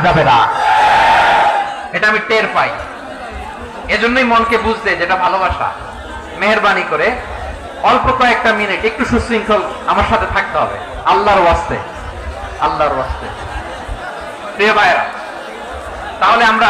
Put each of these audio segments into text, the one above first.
যাবে না। এটা আমি টের পাই। এজন্যই মনকে বুঝতে যেটা ভালোবাসা। মেহরবানি করে অল্প কয়েকটা মিনিট একটু সুশৃঙ্খল আমার সাথে থাকতে হবে। আল্লাহর ওয়াস্তে। আল্লাহর ওয়াস্তে। প্রিয় ভাইরা তাহলে আমরা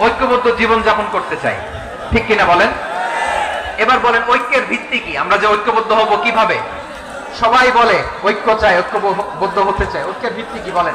ঐক্যবদ্ধ জীবন যাপন করতে চাই। ঠিক কিনা বলেন? এবার বলেন, ঐক্যের ভিত্তি কি? আমরা যে ঐক্যবদ্ধ হব কীভাবে? সবাই বলে, ঐক্য চাই, ঐক্যবদ্ধ হতে চাই। ঐক্যের ভিত্তি কি বলেন?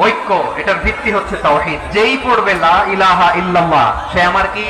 ঐক্য এটার ভিত্তি হচ্ছে তাওহিদ। যেই পড়বে লা ইলাহা ইল্লাল্লাহ সে আমার কি?